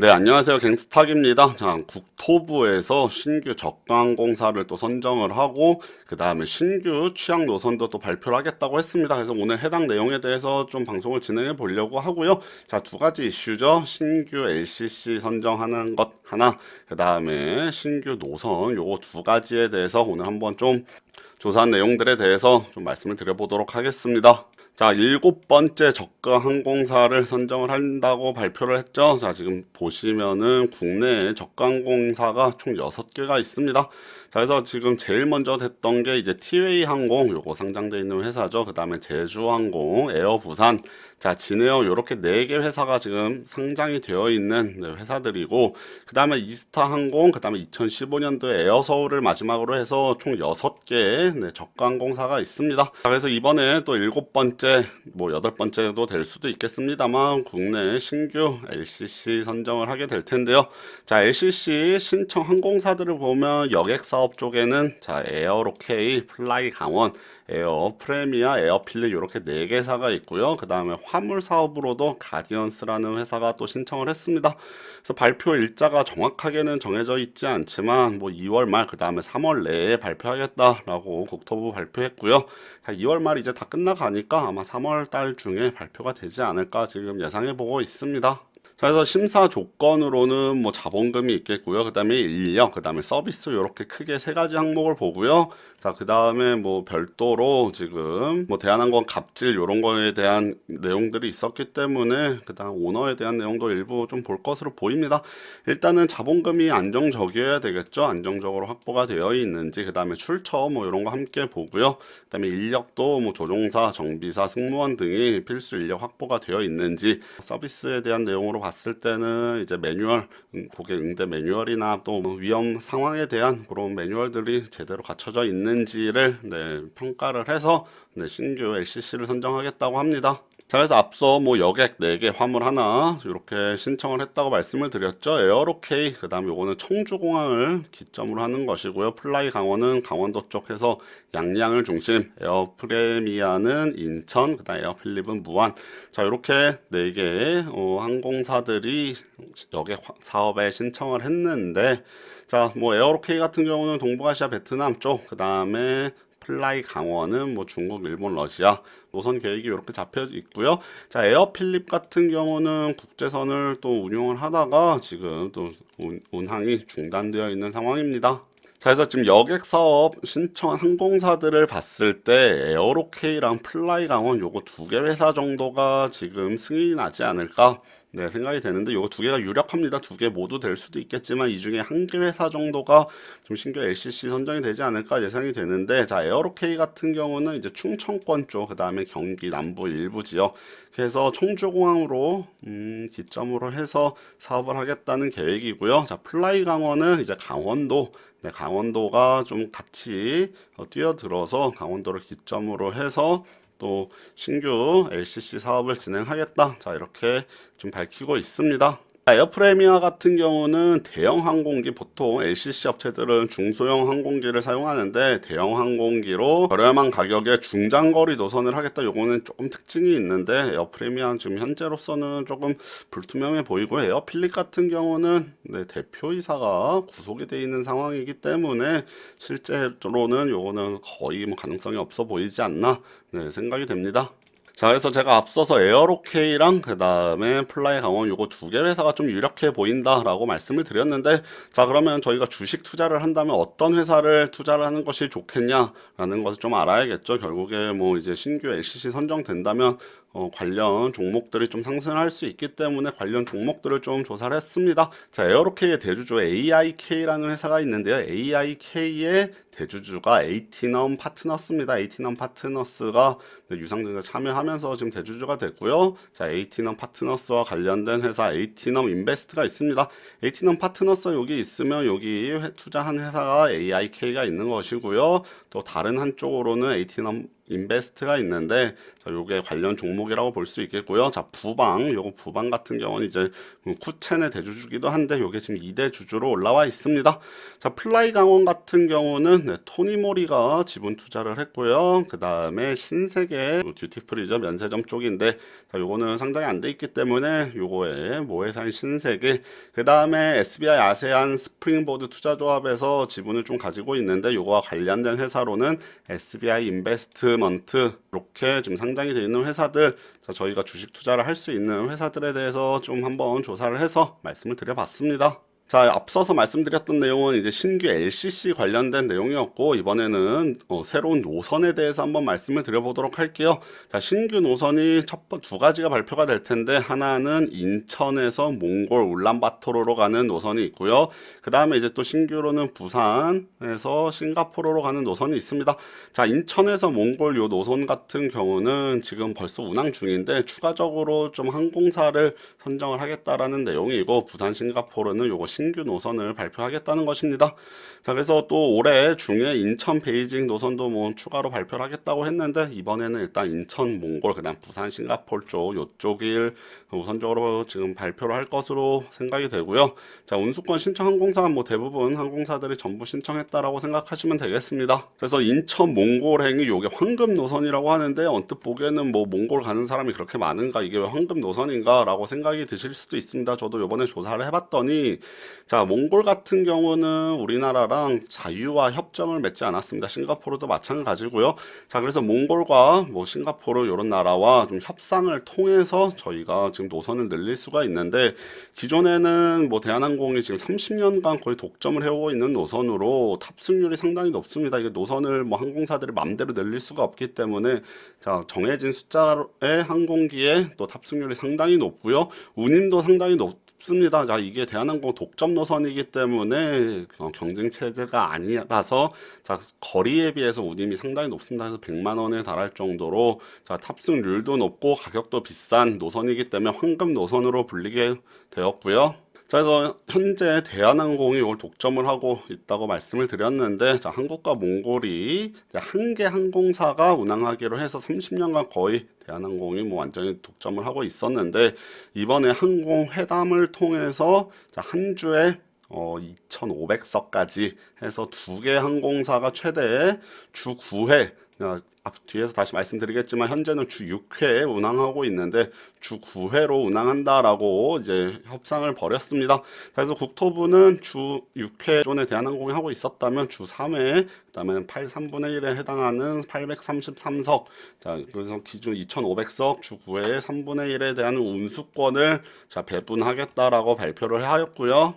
네, 안녕하세요. 갱스탁입니다. 자, 국토부에서 신규 적강공사를 또 선정을 하고, 그 다음에 신규 취약 노선도 또 발표를 하겠다고 했습니다. 그래서 오늘 해당 내용에 대해서 좀 방송을 진행해 보려고 하고요. 자, 두 가지 이슈죠. 신규 LCC 선정하는 것 하나, 그 다음에 신규 노선 요거 두 가지에 대해서 오늘 한번 좀 조사한 내용들에 대해서 좀 말씀을 드려보도록 하겠습니다. 자, 일곱 번째 저가 항공사를 선정을 한다고 발표를 했죠. 자, 지금 보시면은 국내에 저가 항공사가 총 여섯 개가 있습니다. 자, 그래서 지금 제일 먼저 됐던 게 이제 티웨이 항공, 요거 상장돼 있는 회사죠. 그 다음에 제주항공, 에어부산, 자, 진에어 요렇게 네 개 회사가 지금 상장이 되어 있는 네, 회사들이고, 그 다음에 이스타 항공, 그 다음에 2015년도에 에어 서울을 마지막으로 해서 총 여섯 개의 네, 저가 항공사가 있습니다. 자, 그래서 이번에 또 일곱 번째, 뭐 여덟 번째도 될 수도 있겠습니다만, 국내 신규 LCC 선정을 하게 될 텐데요. 자, LCC 신청 항공사들을 보면 여객 사업 쪽에는 자, 에어로케이, 플라이 강원, 에어 프레미아, 에어 필립 이렇게 네 개사가 있고요. 그 다음에 화물 사업으로도 가디언스라는 회사가 또 신청을 했습니다. 그래서 발표 일자가 정확하게는 정해져 있지 않지만 뭐 2월 말 그 다음에 3월 내에 발표하겠다라고 국토부 발표했고요. 자, 2월 말 이제 다 끝나가니까 아마 3월 달 중에 발표가 되지 않을까 지금 예상해 보고 있습니다. 자, 그래서 심사 조건으로는 뭐 자본금이 있겠고요. 그 다음에 인력, 그 다음에 서비스 이렇게 크게 세 가지 항목을 보고요. 자, 그 다음에 뭐 별도로 지금 뭐 대한항공 갑질 이런 거에 대한 내용들이 있었기 때문에 그 다음 오너에 대한 내용도 일부 좀 볼 것으로 보입니다. 일단은 자본금이 안정적이어야 되겠죠. 안정적으로 확보가 되어 있는지, 그 다음에 출처 뭐 이런 거 함께 보고요. 그 다음에 인력도 뭐 조종사, 정비사, 승무원 등이 필수 인력 확보가 되어 있는지 서비스에 대한 내용으로 봤을 때는 이제 매뉴얼, 음, 고객 응대 매뉴얼이나 또뭐 위험 상황에 대한 그런 매뉴얼들이 제대로 갖춰져 있는지를 네, 평가를 해서 네, 신규 LCC를 선정하겠다고 합니다. 자, 그래서 앞서 뭐 여객 4개, 화물 하나 이렇게 신청을 했다고 말씀을 드렸죠. 에어로케이, 그 다음에 요거는 청주공항을 기점으로 하는 것이고요. 플라이 강원은 강원도 쪽에서 양양을 중심, 에어 프레미아는 인천, 그 다음에 에어필립은 무안. 자, 이렇게 4개의 어, 항공사들이 여객 화- 사업에 신청을 했는데, 자, 뭐 에어로케이 같은 경우는 동북아시아 베트남 쪽, 그 다음에 플라이 강원은 뭐 중국, 일본, 러시아 노선 계획이 이렇게 잡혀 있고요. 자, 에어필립 같은 경우는 국제선을 또 운용을 하다가 지금 또 운, 운항이 중단되어 있는 상황입니다. 자, 그래서 지금 여객 사업 신청 항공사들을 봤을 때 에어로케이랑 플라이 강원 요거 두 개 회사 정도가 지금 승인이 나지 않을까 네, 생각이 되는데 요거 두 개가 유력합니다. 두 개 모두 될 수도 있겠지만 이 중에 한 개 회사 정도가 좀 신규 LCC 선정이 되지 않을까 예상이 되는데 자, 에어로케이 같은 경우는 이제 충청권 쪽, 그다음에 경기 남부 일부 지역 그래서 청주공항으로 음, 기점으로 해서 사업을 하겠다는 계획이고요. 자, 플라이 강원은 이제 강원도 네, 강원도가 좀 같이 어, 뛰어들어서 강원도를 기점으로 해서 또 신규 LCC 사업을 진행하겠다. 자, 이렇게 좀 밝히고 있습니다. 에어프레미아 같은 경우는 대형 항공기 보통 LCC 업체들은 중소형 항공기를 사용하는데 대형 항공기로 저렴한 가격에 중장거리 노선을 하겠다. 요거는 조금 특징이 있는데 에어프레미아는 지금 현재로서는 조금 불투명해 보이고 에어필립 같은 경우는 네, 대표이사가 구속이 돼 있는 상황이기 때문에 실제로는 요거는 거의 뭐 가능성이 없어 보이지 않나 네, 생각이 됩니다. 자, 그래서 제가 앞서서 에어로케이랑 그 다음에 플라이 강원 요거 두 개 회사가 좀 유력해 보인다라고 말씀을 드렸는데, 자, 그러면 저희가 주식 투자를 한다면 어떤 회사를 투자를 하는 것이 좋겠냐라는 것을 좀 알아야겠죠. 결국에 뭐 이제 신규 LCC 선정된다면 어, 관련 종목들이 좀 상승할 수 있기 때문에 관련 종목들을 좀 조사를 했습니다. 자, 에어로케이의 대주주 AIK라는 회사가 있는데요. AIK의 대주주가 에이티넘 파트너스입니다. 에이티넘 파트너스가 네, 유상증자 참여하면서 지금 대주주가 됐고요. 자, 에이티넘 파트너스와 관련된 회사 에이티넘 인베스트가 있습니다. 에이티넘 파트너스 여기 있으면 여기 회- 투자한 회사가 AIK가 있는 것이고요. 또 다른 한쪽으로는 에이티넘 인베스트가 있는데 자, 요게 관련 종목이라고 볼 수 있겠고요. 자, 부방, 요거 부방 같은 경우는 이제 쿠첸의 대주주기도 한데 요게 지금 2대 주주로 올라와 있습니다. 자, 플라이 강원 같은 경우는 네, 토니 모리가 지분 투자를 했고요. 그 다음에 신세계 듀티프리죠 면세점 쪽인데 자, 요거는 상장이 안 돼 있기 때문에 요거에 모해산 신세계 그 다음에 SBI 아세안 스프링보드 투자 조합에서 지분을 좀 가지고 있는데 요거와 관련된 회사로는 SBI 인베스트 먼트 이렇게 지금 상장이 되어 있는 회사들 자, 저희가 주식 투자를 할 수 있는 회사들에 대해서 좀 한번 조사를 해서 말씀을 드려봤습니다. 자, 앞서서 말씀드렸던 내용은 이제 신규 LCC 관련된 내용이었고, 이번에는 어, 새로운 노선에 대해서 한번 말씀을 드려보도록 할게요. 자, 신규 노선이 첫 번, 두 가지가 발표가 될 텐데, 하나는 인천에서 몽골 울란바토르로 가는 노선이 있고요. 그 다음에 이제 또 신규로는 부산에서 싱가포르로 가는 노선이 있습니다. 자, 인천에서 몽골 요 노선 같은 경우는 지금 벌써 운항 중인데, 추가적으로 좀 항공사를 선정을 하겠다라는 내용이고, 부산 싱가포르는 요거 신규 노선을 발표하겠다는 것입니다. 자, 그래서 또 올해 중에 인천 베이징 노선도 뭐 추가로 발표를 하겠다고 했는데 이번에는 일단 인천 몽골 그다음 부산 싱가포르 쪽 요쪽을 우선적으로 지금 발표를 할 것으로 생각이 되고요. 자, 운수권 신청 항공사 뭐 대부분 항공사들이 전부 신청했다라고 생각하시면 되겠습니다. 그래서 인천 몽골행이 요게 황금 노선이라고 하는데 언뜻 보기에는 뭐 몽골 가는 사람이 그렇게 많은가 이게 왜 황금 노선인가라고 생각이 드실 수도 있습니다. 저도 요번에 조사를 해봤더니 자, 몽골 같은 경우는 우리나라랑 자유화 협정을 맺지 않았습니다. 싱가포르도 마찬가지고요. 자, 그래서 몽골과 뭐 싱가포르 이런 나라와 좀 협상을 통해서 저희가 지금 노선을 늘릴 수가 있는데 기존에는 뭐 대한항공이 지금 30년간 거의 독점을 해오고 있는 노선으로 탑승률이 상당히 높습니다. 이게 노선을 뭐 항공사들이 맘대로 늘릴 수가 없기 때문에 자, 정해진 숫자의 항공기에 또 탑승률이 상당히 높고요. 운임도 상당히 높 습니다. 자, 이게 대한항공 독점 노선이기 때문에 어, 경쟁 체제가 아니라서 자, 거리에 비해서 운임이 상당히 높습니다. 그래서 100만 원에 달할 정도로 자, 탑승률도 높고 가격도 비싼 노선이기 때문에 황금 노선으로 불리게 되었고요. 자, 그래서 현재 대한항공이 이걸 독점을 하고 있다고 말씀을 드렸는데, 자, 한국과 몽골이 한 개 항공사가 운항하기로 해서 30년간 거의 대한항공이 뭐 완전히 독점을 하고 있었는데, 이번에 항공 회담을 통해서 자, 한 주에 어, 2,500석까지 해서 두 개 항공사가 최대 주 9회 어, 앞 뒤에서 다시 말씀드리겠지만 현재는 주 6회 운항하고 있는데 주 9회로 운항한다라고 이제 협상을 벌였습니다. 그래서 국토부는 주 6회 존에 대한 항공이 하고 있었다면 주 3회 그다음에 8 3분의 1에 해당하는 833석 자 그래서 기준 2,500석 주 9회의 3분의 1에 대한 운수권을 자 배분하겠다라고 발표를 하였고요.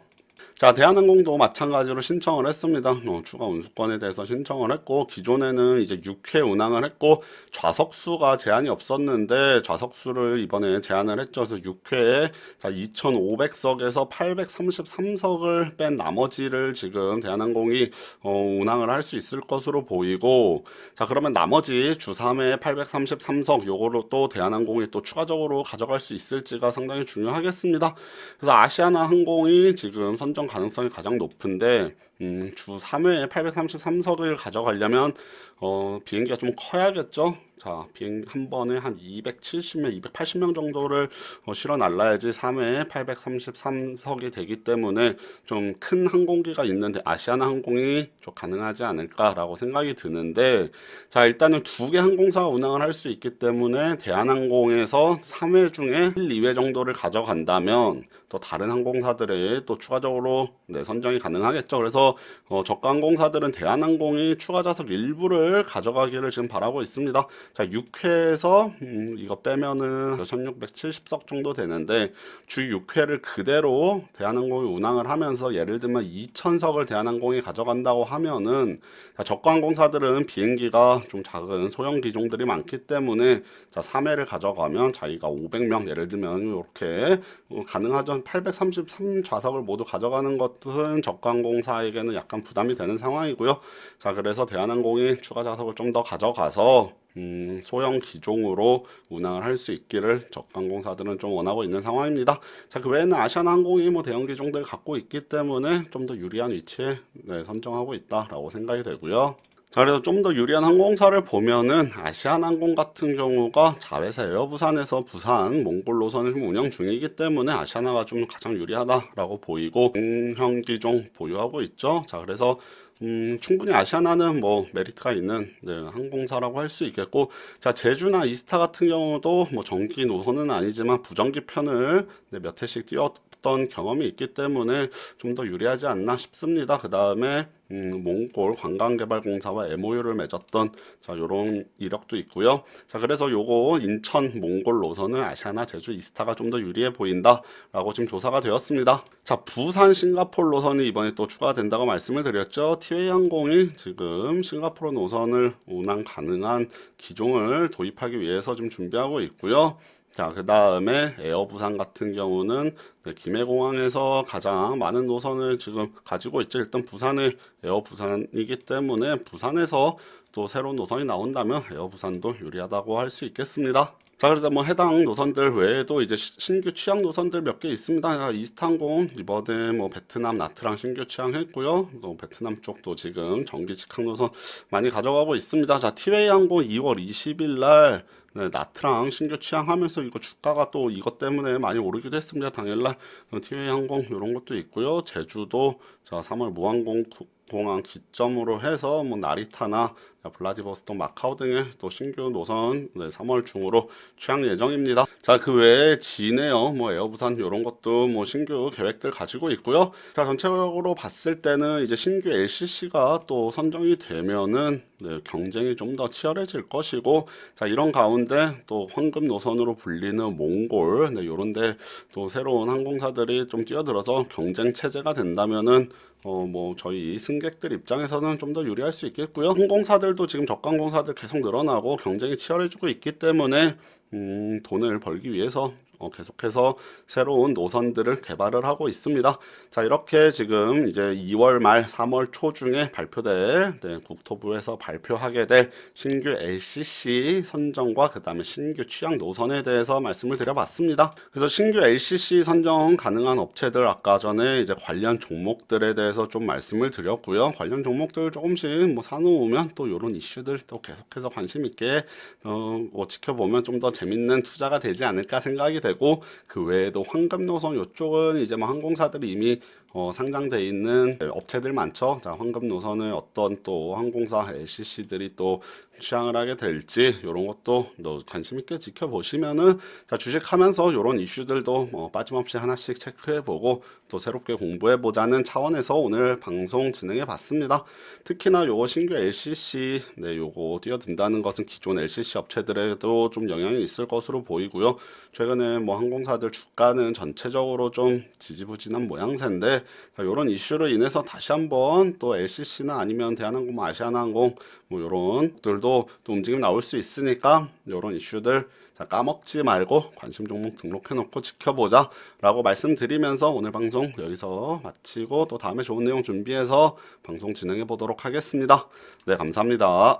자, 대한항공도 마찬가지로 신청을 했습니다. 어, 추가 운수권에 대해서 신청을 했고, 기존에는 이제 6회 운항을 했고, 좌석수가 제한이 없었는데, 좌석수를 이번에 제한을 했죠. 그래서 6회에 2,500석에서 833석을 뺀 나머지를 지금 대한항공이 어, 운항을 할 수 있을 것으로 보이고, 자, 그러면 나머지 주 3회 833석, 요거로 또 대한항공이 또 추가적으로 가져갈 수 있을지가 상당히 중요하겠습니다. 그래서 아시아나 항공이 지금 선정 가능성이 가장 높은데 음, 주 3회에 833석을 가져가려면 어, 비행기가 좀 커야겠죠. 자, 비행 한 번에 한 270명, 280명 정도를 어, 실어 날라야지 3회에 833석이 되기 때문에 좀 큰 항공기가 있는데 아시아나 항공이 좀 가능하지 않을까라고 생각이 드는데 자, 일단은 두 개 항공사가 운항을 할 수 있기 때문에 대한항공에서 3회 중에 1, 2회 정도를 가져간다면 또 다른 항공사들의 또 추가적으로 네, 선정이 가능하겠죠. 그래서 어, 저가 항공사들은 대한항공이 추가 좌석 일부를 가져가기를 지금 바라고 있습니다. 자, 6회에서 음, 이거 빼면은 1670석 정도 되는데 주 6회를 그대로 대한항공이 운항을 하면서 예를 들면 2000석을 대한항공이 가져간다고 하면은 자, 저가 항공사들은 비행기가 좀 작은 소형 기종들이 많기 때문에 자, 3회를 가져가면 자기가 500명 예를 들면 이렇게 어, 가능하죠. 833 좌석을 모두 가져가는 것은 저가 항공사에게 는 약간 부담이 되는 상황이고요. 자, 그래서 대한항공이 추가 좌석을 좀 더 가져가서 음, 소형 기종으로 운항을 할 수 있기를 적항공사들은 좀 원하고 있는 상황입니다. 자, 그 외에는 아시아나항공이 뭐 대형 기종들 갖고 있기 때문에 좀 더 유리한 위치에 네, 선정하고 있다라고 생각이 되고요. 자, 그래서 좀 더 유리한 항공사를 보면은 아시아나항공 같은 경우가 자회사 에어부산에서 부산 몽골 노선을 운영 중이기 때문에 아시아나가 좀 가장 유리하다라고 보이고 공형 기종 보유하고 있죠. 자, 그래서 음, 충분히 아시아나는 뭐 메리트가 있는 네, 항공사라고 할 수 있겠고, 자 제주나 이스타 같은 경우도 뭐 전기 노선은 아니지만 부전기 편을 네, 몇 회씩 뛰 었던 경험이 있기 때문에 좀 더 유리하지 않나 싶습니다. 그 다음에 음, 몽골 관광개발공사와 MOU를 맺었던 자 요런 이력도 있고요. 자 그래서 요거 인천 몽골 노선은 아시아나 제주 이스타가 좀 더 유리해 보인다라고 지금 조사가 되었습니다. 자 부산 싱가포르 노선이 이번에 또 추가된다고 말씀을 드렸죠. 티웨이 항공이 지금 싱가포르 노선을 운항 가능한 기종을 도입하기 위해서 지금 준비하고 있고요. 자, 그 다음에 에어 부산 같은 경우는 네, 김해공항에서 가장 많은 노선을 지금 가지고 있죠. 일단 부산의 에어 부산이기 때문에 부산에서 또 새로운 노선이 나온다면 에어부산도 유리하다고 할 수 있겠습니다. 자, 그래서 뭐 해당 노선들 외에도 이제 시- 신규 취향 노선들 몇 개 있습니다. 자, 이스탄공 이번에 뭐 베트남 나트랑 신규 취향했고요. 또 베트남 쪽도 지금 전기 직항 노선 많이 가져가고 있습니다. 자, 티웨이 항공 2월 20일 날 네, 나트랑 신규 취향하면서 이거 주가가 또 이것 때문에 많이 오르기도 했습니다. 당일날 어, 티웨이 항공 이런 것도 있고요. 제주도 자 3월 무항공 구- 공항 기점으로 해서 뭐 나리타나 자, 블라디보스토크 마카오 등의 또 신규 노선 네, 3월 중으로 취향 예정입니다. 자 그 외에 진에어 뭐 에어부산 이런 것도 뭐 신규 계획들 가지고 있고요. 자 전체적으로 봤을 때는 이제 신규 LCC가 또 선정이 되면은 네, 경쟁이 좀 더 치열해질 것이고 자 이런 가운데 또 황금 노선으로 불리는 몽골 네, 요런데 또 새로운 항공사들이 좀 뛰어들어서 경쟁 체제가 된다면은 어 뭐 저희 승 객들 입장에서는 좀 더 유리할 수 있겠고요. 항공사들도 지금 저가항공사들 계속 늘어나고 경쟁이 치열해지고 있기 때문에 음, 돈을 벌기 위해서 어, 계속해서 새로운 노선들을 개발을 하고 있습니다. 자, 이렇게 지금 이제 2월 말 3월 초 중에 발표될 네, 국토부에서 발표하게 될 신규 LCC 선정과 그다음에 신규 취향 노선에 대해서 말씀을 드려봤습니다. 그래서 신규 LCC 선정 가능한 업체들 아까 전에 이제 관련 종목들에 대해서 좀 말씀을 드렸고요. 관련 종목들 조금씩 뭐 사놓으면 또 이런 이슈들 또 계속해서 관심 있게 어, 뭐 지켜보면 좀더 재밌는 투자가 되지 않을까 생각이 되고 그 외에도 황금 노선 이쪽은 이제 뭐 항공사들이 이미 어, 상장돼 있는 업체들 많죠. 자, 황금 노선을 어떤 또 항공사 LCC들이 또 취향을 하게 될지 이런 것도 또 관심 있게 지켜보시면은 자, 주식하면서 이런 이슈들도 뭐 빠짐없이 하나씩 체크해보고 또 새롭게 공부해보자는 차원에서 오늘 방송 진행해봤습니다. 특히나 요거 신규 LCC 네, 요거 뛰어든다는 것은 기존 LCC 업체들에도 좀 영향이 있을 것으로 보이고요. 최근에 뭐 항공사들 주가는 전체적으로 좀 지지부진한 모양새인데 자, 이런 이슈로 인해서 다시 한번 또 LCC나 아니면 대한항공, 뭐 아시아나항공 뭐 이런 들도 또 움직임 나올 수 있으니까 이런 이슈들 자, 까먹지 말고 관심 종목 등록해놓고 지켜보자라고 말씀드리면서 오늘 방송 여기서 마치고 또 다음에 좋은 내용 준비해서 방송 진행해 보도록 하겠습니다. 네, 감사합니다.